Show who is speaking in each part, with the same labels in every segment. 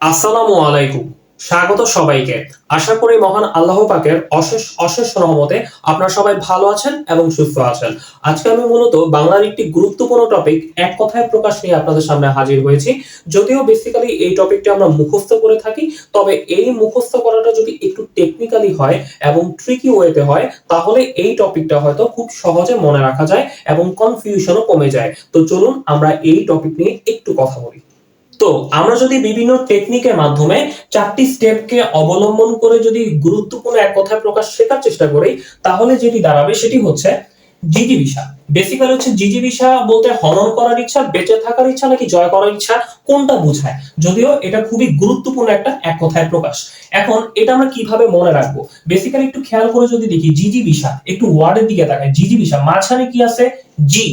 Speaker 1: আসসালামু আলাইকুম। স্বাগত সবাইকে। আশা করি মহান আল্লাহ পাকের অশেষ অশেষ রহমতে আপনারা সবাই ভালো আছেন এবং সুস্থ আছেন। আজকে আমি মূলত বাংলার একটি গুরুত্বপূর্ণ টপিক এক কথায় প্রকাশ নিয়ে আপনাদের সামনে হাজির হয়েছি। যদিও বেসিক্যালি এই টপিকটা আমরা মুখস্থ করে থাকি, তবে এই মুখস্থ করাটা যদি একটু টেকনিক্যালি হয় এবং ট্রিকি ওয়েতে হয়, তাহলে এই টপিকটা হয়তো খুব সহজে মনে রাখা যায় এবং কনফিউশনও কমে যায়। তো চলুন আমরা এই টপিক নিয়ে একটু কথা বলি। তো আমরা যদি বিভিন্ন টেকনিকের মাধ্যমে চারটি স্টেপকে অবলম্বন করে যদি গুরুত্বপূর্ণ এক কথায় প্রকাশ শেখার চেষ্টা করি, তাহলে যেটি দাঁড়াবে সেটি হচ্ছে জিজিবিসা বেসিক্যালি হচ্ছে জিজিবিসা বলতে হনন করার ইচ্ছা, বেঁচে থাকার ইচ্ছা নাকি জয় করার ইচ্ছা, কোনটা বোঝায়? যদিও এটা খুবই গুরুত্বপূর্ণ একটা এক কথায় প্রকাশ। এখন এটা আমরা কীভাবে মনে রাখব? বেসিক্যালি একটু খেয়াল করে যদি দেখি জিজিবিসা একটু ওয়ার্ডের দিকে তাকায় জিজিবিসা মাঝখানে কি আছে? জি।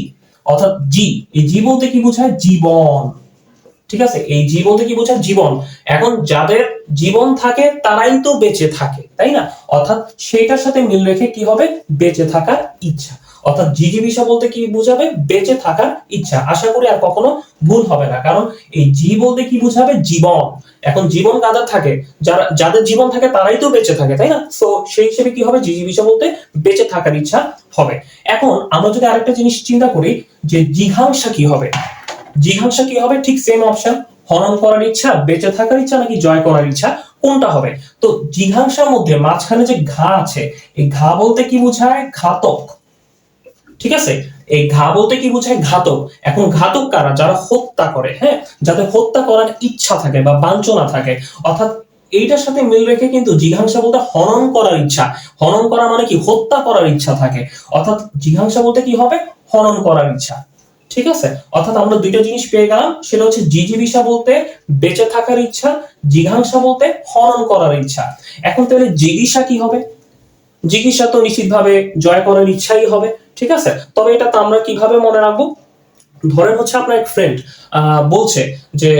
Speaker 1: অর্থাৎ জি। এই জি বলতে কি বোঝায়? জীবন। ঠিক আছে? এই জি বলতে কি বোঝায়? জীবন। এখন যাদের জীবন থাকে, তারাই তো বেঁচে থাকে, তাই না? অর্থাৎ সেইটার সাথে মিল রেখে কি হবে? বেঁচে থাকার ইচ্ছা। অর্থাৎ জিজিবিসা বলতে কি বোঝাবে? বেঁচে থাকার ইচ্ছা। আশা করি আর কখনো ভুল হবে না। কারণ এই জি বলতে কি বোঝাবে? জীবন। এখন জীবন কাদের থাকে? যারা, যাদের জীবন থাকে, তারাই তো বেঁচে থাকে, তাই না? তো সেই হিসেবে কি হবে? জিজিবিসা বলতে বেঁচে থাকার ইচ্ছা হবে। এখন আমরা যদি আরেকটা জিনিস চিন্তা করি, যে জিঘাংসা কি হবে? জিঘাংসা কি হবে? ঠিক সেম অপশন হনন করার ইচ্ছা, বেঁচে থাকার ইচ্ছা নাকি জয় করার ইচ্ছা, কোনটা হবে? তো জিঘাংসার মধ্যে মাঝখানে যে ঘা আছে, এই ঘা বলতে কি বোঝায়? ঘাতক। ঠিক আছে? এই ঘা বলতে কি বোঝায়? ঘাতক। এখন ঘাতক কারা? যারা হত্যা করে হ্যাঁ? যাদের হত্যা করার ইচ্ছা থাকে বা বাঞ্ছনা থাকে। অর্থাৎ এইটার সাথে মিল রেখে কিন্তু জিঘাংসা বলতে হনন করার ইচ্ছা। হনন করা মানে কি? হত্যা করার ইচ্ছা থাকে। অর্থাৎ জিঘাংসা বলতে কি হবে? হনন করার ইচ্ছা। ঠিক আছে? অর্থাৎ আমরা দুইটা জিনিস পেয়ে গেলাম, সেটা হচ্ছে জিজিবিসা বলতে বেঁচে থাকার ইচ্ছা, জিঘাংসা বলতে হরণ করার ইচ্ছা। এখন তাহলে জিজ্ঞাসা কি হবে? জিজ্ঞাসা তো নিশ্চিতভাবে জয় করার ইচ্ছাই হবে, ঠিক আছে? তবে এটা তো আমরা কীভাবে মনে রাখব? ধরেন হচ্ছে আপনার এক ফ্রেন্ড বলছে যে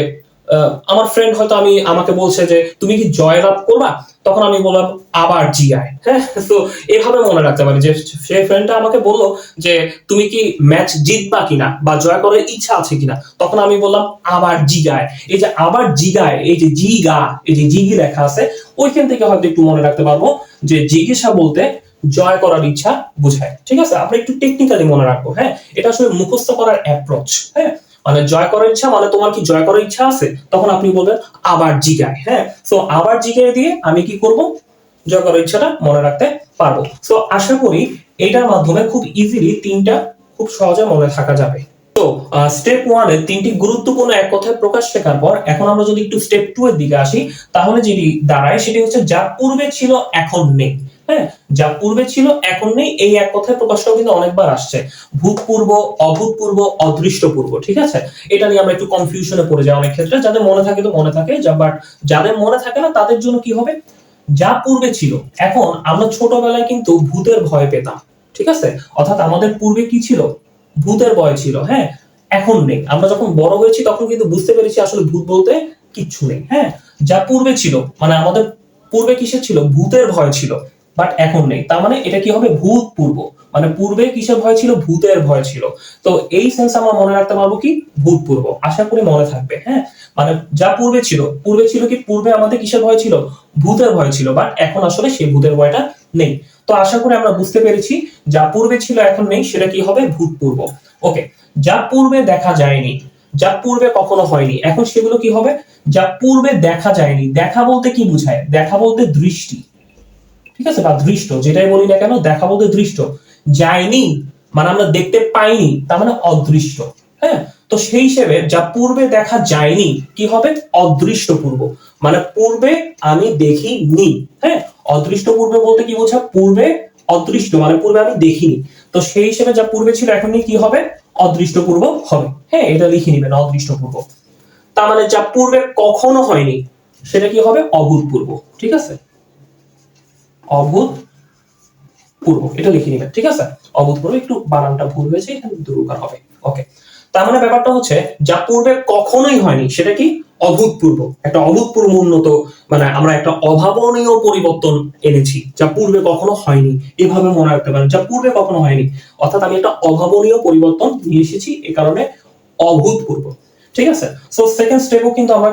Speaker 1: আমার ফ্রেন্ড হয়তো আমি, আমাকে বলছে যে, তুমি কি জয় লাভ করবা? তখন আমি বললাম, আবার জিআই হ্যাঁ তো এভাবে মনে রাখতে পারি যে, সে ফ্রেন্ডটা আমাকে বলল যে, তুমি কি ম্যাচ জিতবা কিনা বা জয় করার ইচ্ছা আছে কিনা? তখন আমি বললাম, আবার জিগায় এই যে আবার জিগায় এই যে জিগা এই যে জিগি লেখা আছে, ওইখান থেকে হয়তো একটু মনে রাখতে পারব যে, জিজ্ঞাসা বলতে জয় করার ইচ্ছা বুঝায়। ঠিক আছে? আমরা একটু টেকনিক্যালি মনে রাখব হ্যাঁ? এটা আসলে মুখস্থ করার অ্যাপ্রোচ হ্যাঁ? মানে জয় করার ইচ্ছা মানে তোমার কি জয় করার ইচ্ছা আছে? তখন আপনি বলবেন, আবার জিগায় হ্যাঁ? তো আবার জিগায় দিয়ে আমি কি করব? জয় করার ইচ্ছাটা মনে রাখতে পারব। তো আশা করি এটার মাধ্যমে খুব ইজিলি তিনটা খুব সহজে মনে থাকা যাবে। তো স্টেপ ওয়ানের তিনটি গুরুত্বপূর্ণ এক কথায় প্রকাশ শেখার পর, এখন আমরা যদি একটু স্টেপ টু এর দিকে আসি, তাহলে যেটি দাঁড়ায় সেটি হচ্ছে যা পূর্বে ছিল, এখন নেই। হ্যাঁ যা পূর্বে ছিল, এখন নেই। এই এক কথায় প্রকাশটাও কিন্তু অনেকবার আসছে। ভূতপূর্ব, অভূতপূর্ব, অদৃষ্টপূর্ব, ঠিক আছে? এটা নিয়ে আমরা একটু কনফিউশনে পড়ে যাই অনেক ক্ষেত্রে। যাদের মনে থাকে তো মনে থাকে, যা বাট যাদের মনে থাকে না, তাদের জন্য কি হবে? যা পূর্বে ছিল, এখন আমরা ছোটবেলায় কিন্তু ভূতের ভয় পেতাম, ঠিক আছে? অর্থাৎ আমাদের পূর্বে কি ছিল? ভূতের ভয় ছিল হ্যাঁ? এখন নেই। আমরা যখন বড় হয়েছি, তখন কিন্তু বুঝতে পেরেছি আসলে ভূত বলতে কিচ্ছু নেই হ্যাঁ? যা পূর্বে ছিল মানে আমাদের পূর্বে কিসের ছিল? ভূতের ভয় ছিল। বাট এখন নেই। তার মানে এটা কি হবে? ভূত পূর্ব। মানে পূর্বে কিসের ভয় ছিল? ভূতের ভয় ছিল। তো এই সেন্স আমরা মনে রাখতে পারব কি? ভূতপূর্ব আশা করি মনে থাকবে হ্যাঁ? মানে যা পূর্বে ছিল। পূর্বে ছিল কি? পূর্বে আমাদের কিসের ভয় ছিল? ভূতের ভয় ছিল। বাট এখন আসলে সেই ভূতের ভয়টা নেই। তো আশা করি আমরা বুঝতে পেরেছি, যা পূর্বে ছিল, এখন নেই। সেটা কি হবে? ভূতপূর্ব ওকে যা পূর্বে দেখা যায়নি, যা পূর্বে কখনো হয়নি, এখন সেগুলো কি হবে? যা পূর্বে দেখা যায়নি। দেখা বলতে কি বুঝায়? দেখা বলতে দৃষ্টি। ঠিক আছে? বা দৃষ্ট, যেটাই বলি না কেন দেখা বলতে দৃষ্ট। যায়নি মানে আমরা দেখতে পাইনি, তার মানে অদৃষ্ট। হ্যাঁ? তো সেই হিসেবে যা পূর্বে দেখা যায়নি, কি হবে? অদৃষ্ট পূর্ব। মানে পূর্বে আমি দেখিনি। হ্যাঁ? অদৃষ্ট পূর্বে বলতে কি বোঝায়? পূর্বে অদৃষ্ট মানে পূর্বে আমি দেখিনি। তো সেই হিসেবে যা পূর্বে ছিল, এখন কি হবে? অদৃষ্ট পূর্ব হবে। হ্যাঁ এটা লিখে নিবেন, অদৃষ্ট পূর্ব। তার মানে যা পূর্বে কখনো হয়নি, সেটা কি হবে? অভূতপূর্ব। ঠিক আছে? অভূত এটা লিখে নিবেন, ঠিক আছে? অভূতপূর্ব একটু বানানটা ভুল হয়েছে, এখানে দুর্গার হবে। ওকে তার মানে ব্যাপারটা হচ্ছে, যা পূর্বে কখনোই হয়নি, সেটা কি? অভূতপূর্ব একটা অভূতপূর্ব উন্নত মানে আমরা একটা অভাবনীয় পরিবর্তন এনেছি, যা পূর্বে কখনো হয়নি। এভাবে মনে রাখতে পারেন, যা পূর্বে কখনো হয়নি। অর্থাৎ আমি একটা অভাবনীয় পরিবর্তন নিয়ে এসেছি, এ কারণে অভূতপূর্ব ঠিক আছে? সো সেকেন্ড স্টেপও কিন্তু আমরা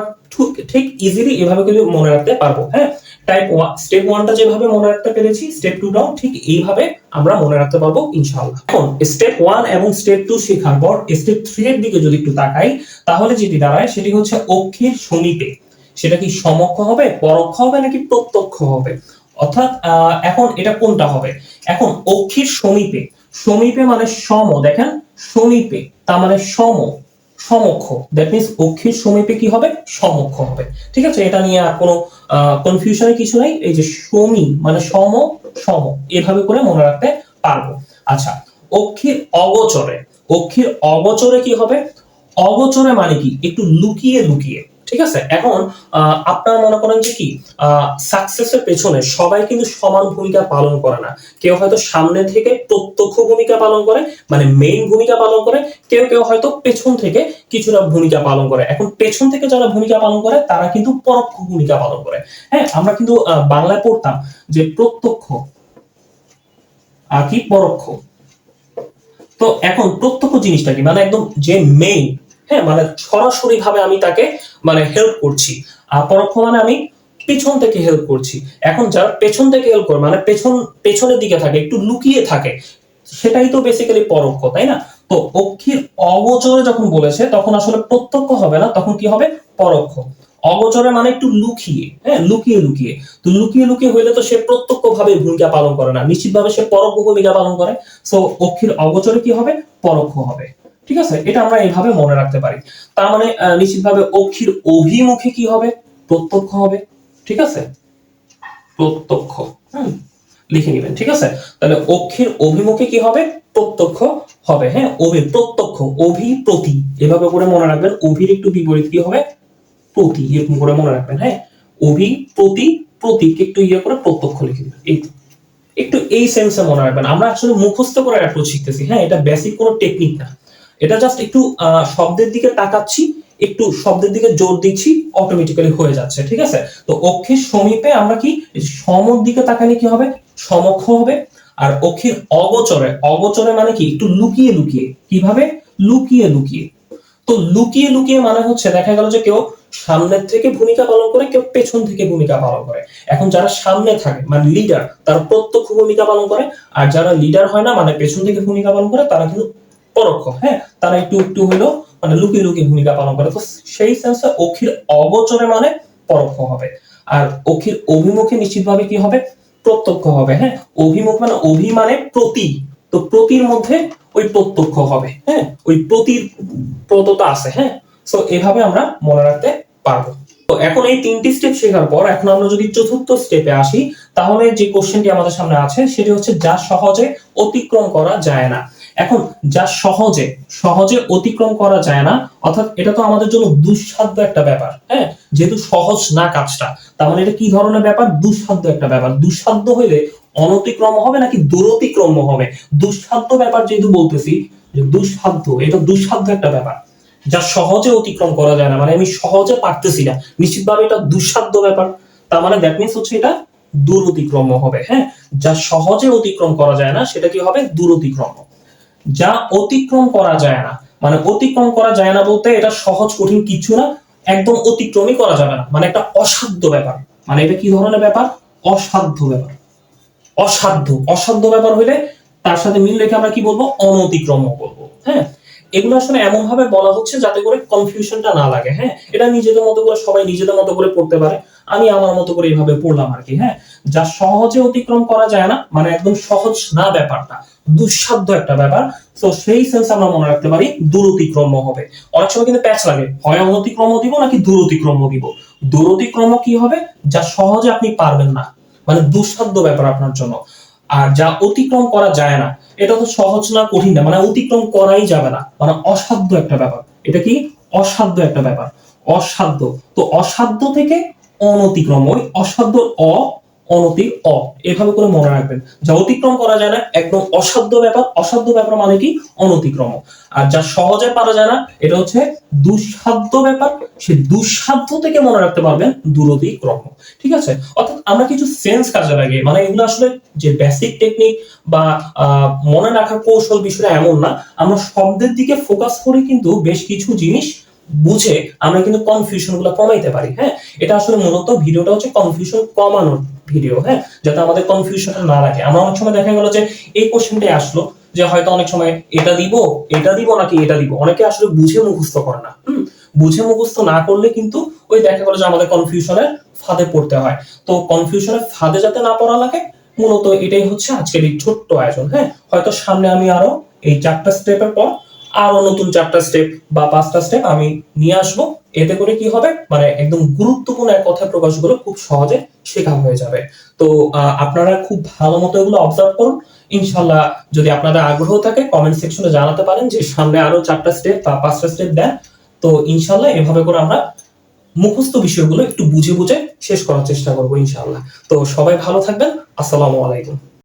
Speaker 1: ঠিক ইজিলি এভাবে কিন্তু মনে রাখতে পারব হ্যাঁ? টাইপ ওয়ান স্টেপ ওয়ানটা যেভাবে মনে রাখতে পেরেছি স্টেপ টুটাও ঠিক এইভাবে আমরা মনে রাখতে পারব, ইনশাআল্লাহ। এখন স্টেপ ওয়ান এবং স্টেপ টু শেখার পর স্টেপ থ্রি এর দিকে যদি একটু তাকাই, তাহলে যেটি দাঁড়ায়, সেটি হচ্ছে অক্ষের সমীপে সেটা কি সমক্ষ হবে, পরোক্ষ হবে, নাকি প্রত্যক্ষ হবে? অর্থাৎ এখন এটা কোনটা হবে? এখন, অক্ষের সমীপে। সমীপে মানে সম, দেখেন? সমীপে, তার মানে সম। সমক্ষ। দ্যাট মিনস অক্ষের সমীপে কি হবে? সমক্ষ হবে। ঠিক আছে? এটা নিয়ে আর কোনো কনফিউশনের কিছু নাই। এই যে সমী মানে সম সম, এভাবে করে মনে রাখতে পারব। আচ্ছা অক্ষের অগোচরে। অক্ষের অগোচরে কি হবে? অগোচরে মানে কি? একটু লুকিয়ে লুকিয়ে। ঠিক আছে? এখন আপনারা মনে করেন যে কি সাকসেসের পেছনে সবাই কিন্তু সমান ভূমিকা পালন করে না। কেউ হয়তো সামনে থেকে প্রত্যক্ষ ভূমিকা পালন করে মানে মেইন ভূমিকা পালন করে, কেউ কেউ হয়তো পেছন থেকে কিছুটা ভূমিকা পালন করে। এখন পেছন থেকে যারা ভূমিকা পালন করে, তারা কিন্তু পরোক্ষ ভূমিকা পালন করে। হ্যাঁ আমরা কিন্তু বাংলায় পড়তাম যে প্রত্যক্ষ, আর কি পরোক্ষ। তো এখন প্রত্যক্ষ জিনিসটা কি? মানে একদম যে মেইন হ্যাঁ মানে সরাসরি ভাবে আমি তাকে মানে হেল্প করছি। আর পরোক্ষ মানে আমি পেছন থেকে হেল্প করছি। এখন যারা পেছন থেকে হেল্প করে মানে পেছন, পেছনের দিকে থাকে, একটু লুকিয়ে থাকে, সেটাই তো বেসিক্যালি পরোক্ষ, তাই না? তো অক্ষির অগোচরে যখন বলেছে, তখন আসলে প্রত্যক্ষ হবে না, তখন কি হবে? পরোক্ষ। অগোচরে মানে একটু লুকিয়ে হ্যাঁ লুকিয়ে লুকিয়ে। তো লুকিয়ে লুকিয়ে হইলে তো সে প্রত্যক্ষ ভাবে ভূমিকা পালন করে না, নিশ্চিতভাবে সে পরোক্ষ ভূমিকা পালন করে। সো অক্ষির অগোচরে কি হবে? পরোক্ষ হবে। ঠিক আছে? এটা আমরা এইভাবে মনে রাখতে পারি। তার মানে নিশ্চিতভাবে অক্ষির অভিমুখে কি হবে? প্রত্যক্ষ হবে। ঠিক আছে? প্রত্যক্ষ। লিখে নেবেন, ঠিক আছে? তাহলে অক্ষির অভিমুখে কি হবে? প্রত্যক্ষ হবে। হ্যাঁ অভি, প্রত্যক্ষ অভি প্রতি এভাবে করে মনে রাখবেন। অভির একটু বিপরীত কি হবে? প্রতি, এরকম করে মনে রাখবেন হ্যাঁ? অভি প্রতি প্রতীক একটু ইয়ে করে প্রত্যক্ষ লিখে দিবেন। এই একটু এই সেন্সে মনে রাখবেন। আমরা আসলে মুখস্থ করে অ্যাপ্রোচ শিখতেছি। হ্যাঁ এটা বেসিক কোনো টেকনিক না। এটা জাস্ট একটু শব্দের দিকে তাকাচ্ছি, একটু শব্দের দিকে জোর দিচ্ছি অটোমেটিক্যালি হয়ে যাচ্ছে, ঠিক আছে? তো অক্ষের সমীপে আমরা কি সমর দিকে তাকালে কি হবে? সমক্ষ হবে। আর অক্ষের অগোচরে অগোচরে মানে কি? একটু লুকিয়ে লুকিয়ে। কীভাবে? লুকিয়ে লুকিয়ে। তো লুকিয়ে লুকিয়ে মানে হচ্ছে, দেখা গেল যে কেউ সামনের থেকে ভূমিকা পালন করে, কেউ পেছন থেকে ভূমিকা পালন করে। এখন যারা সামনে থাকে মানে লিডার তারা প্রত্যক্ষ ভূমিকা পালন করে, আর যারা লিডার হয় না মানে পেছন থেকে ভূমিকা পালন করে, তারা কিন্তু পরোক্ষ হ্যাঁ? তারা একটু একটু হলেও মানে লুকিয়ে লুকিয়ে ভূমিকা পালন করে। তো সেই সেন্সে অক্ষির অগোচরে মানে পরোক্ষ হবে। আর অক্ষির অভিমুখে নিশ্চিতভাবে কি হবে? প্রত্যক্ষ হবে হ্যাঁ? অভিমুখ মানে অভি মানে প্রতি। তো প্রতির মধ্যে ওই প্রত্যক্ষ হবে হ্যাঁ? ওই প্রতির প্রততা আছে হ্যাঁ? সো এভাবে আমরা মনে রাখতে পারব। তো এখন এই তিনটি স্টেপ শেখার পর, এখন আমরা যদি চতুর্থ স্টেপে আসি, তাহলে যে কোশ্চেনটি আমাদের সামনে আছে, সেটি হচ্ছে যা সহজে অতিক্রম করা যায় না। এখন যা সহজে সহজে অতিক্রম করা যায় না, অর্থাৎ এটা তো আমাদের জন্য দুঃসাধ্য একটা ব্যাপার হ্যাঁ? যেহেতু সহজ না কাজটা, তার মানে এটা কি ধরনের ব্যাপার? দুঃসাধ্য একটা ব্যাপার। দুঃসাধ্য হইলে অনতিক্রম হবে নাকি দুরতিক্রম হবে? দুঃসাধ্য ব্যাপার যেহেতু বলতেছি, যে দুঃসাধ্য, এটা দুঃসাধ্য একটা ব্যাপার। যা সহজে অতিক্রম করা যায় না মানে আমি সহজে পারতেছি না, নিশ্চিতভাবে এটা দুঃসাধ্য ব্যাপার। তার মানে দ্যাট মিনস হচ্ছে এটা দূরতিক্রম হবে হ্যাঁ? যা সহজে অতিক্রম করা যায় না, সেটা কি হবে? দূরতিক্রম যা অতিক্রম করা যায় না। মানে অতিক্রম করা যায় না বলতে এটা সহজ, কঠিন কিছু না, একদম অতিক্রমই করা যাবে না। মানে একটা অসাধ্য ব্যাপার। মানে এটা কি ধরনের ব্যাপার? অসাধ্য ব্যাপার। অসাধ্য। অসাধ্য ব্যাপার হইলে তার সাথে মিল রেখে আমরা কি বলব? অনতিক্রম বলব। হ্যাঁ? এগুলো আসলে এমন ভাবে বলা হচ্ছে যাতে করে কনফিউশনটা না লাগে। হ্যাঁ? এটা নিজেদের মতো করে, সবাই নিজেদের মতো করে পড়তে পারে। আমি আমার মতো করে এইভাবে পড়লাম আর কি হ্যাঁ? যা সহজে অতিক্রম করা যায় না মানে একদম সহজ না ব্যাপারটা, দুঃসাধ্য একটা ব্যাপার। তো সেই সেন্স আমরা মনে রাখতে পারি দূরতিক্রম হবে। অনেক সময় কিন্তু প্যাচ লাগে হয় অনতিক্রম দিব নাকি দূরতিক্রম দিব? দূরতিক্রম কি হবে? যা সহজে আপনি পারবেন না মানে দুঃসাধ্য ব্যাপার আপনার জন্য। আর যা অতিক্রম করা যায় না, এটা তো সহজ না, কঠিন না মানে অতিক্রম করাই যাবে না মানে অসাধ্য একটা ব্যাপার। এটা কি? অসাধ্য একটা ব্যাপার, অসাধ্য। তো অসাধ্য থেকে অনতিক্রম ওই অসাধ্য অ, অনতি অ। এভাবে করে মনে রাখবেন। যা অতিক্রম করা যায় না, একদম অসাধ্য ব্যাপার। অসাধ্য ব্যাপার মানে কি? অনতিক্রম। আর যা সহজে পারা যায় না, এটা হচ্ছে দুঃসাধ্য ব্যাপার। সে দুঃসাধ্য থেকে মনে রাখতে পারবেন দূরতিক্রম। ঠিক আছে? অর্থাৎ আমরা কিছু সেন্স কাজে লাগে মানে এগুলো আসলে যে বেসিক টেকনিক বা মনে রাখার কৌশল বিষয়টা এমন না। আমরা শব্দের দিকে ফোকাস করে কিন্তু বেশ কিছু জিনিস বুঝে আমরা কিন্তু কনফিউশনগুলো কমাইতে পারি হ্যাঁ? এটা আসলে মূলত ভিডিওটা হচ্ছে কনফিউশন কমানোর ভিডিও হ্যাঁ? যাতে আমাদের কনফিউশন না লাগে। আমরা অনেক সময় দেখা গেল যে এই কোশ্চেনটাই আসলো যে হয়তো অনেক সময় এটা দিব এটা দিব নাকি এটা দিব। অনেকে আসলে বুঝে মুখস্থ করে না বুঝে মুখস্থ না করলে কিন্তু ওই দেখা গেলো যে আমাদের কনফিউশনের ফাঁদে পড়তে হয়। তো কনফিউশনের ফাঁদে যাতে না পড়া লাগে, মূলত এটাই হচ্ছে আজকের এই ছোট্ট আয়োজন হ্যাঁ? হয়তো সামনে আমি আরও এই চারটা স্টেপের পর আরও নতুন চারটা স্টেপ বা পাঁচটা স্টেপ আমি নিয়ে আসব। এতে করে কি হবে? মানে একদম গুরুত্বপূর্ণ এক কথা প্রকাশ প্রকাশগুলো খুব সহজে শেখা হয়ে যাবে। তো আপনারা খুব ভালো মতো এগুলো অবজার্ভ করুন। ইনশাল্লাহ যদি আপনাদের আগ্রহ থাকে কমেন্ট সেকশনে জানাতে পারেন যে সামনে আরও চারটা স্টেপ বা পাঁচটা স্টেপ দেন। তো ইনশাল্লাহ এভাবে করে আমরা মুখস্থ বিষয়গুলো একটু বুঝে বুঝে শেষ করার চেষ্টা করব ইনশাল্লাহ তো, সবাই ভালো থাকবেন। আসসালামু আলাইকুম।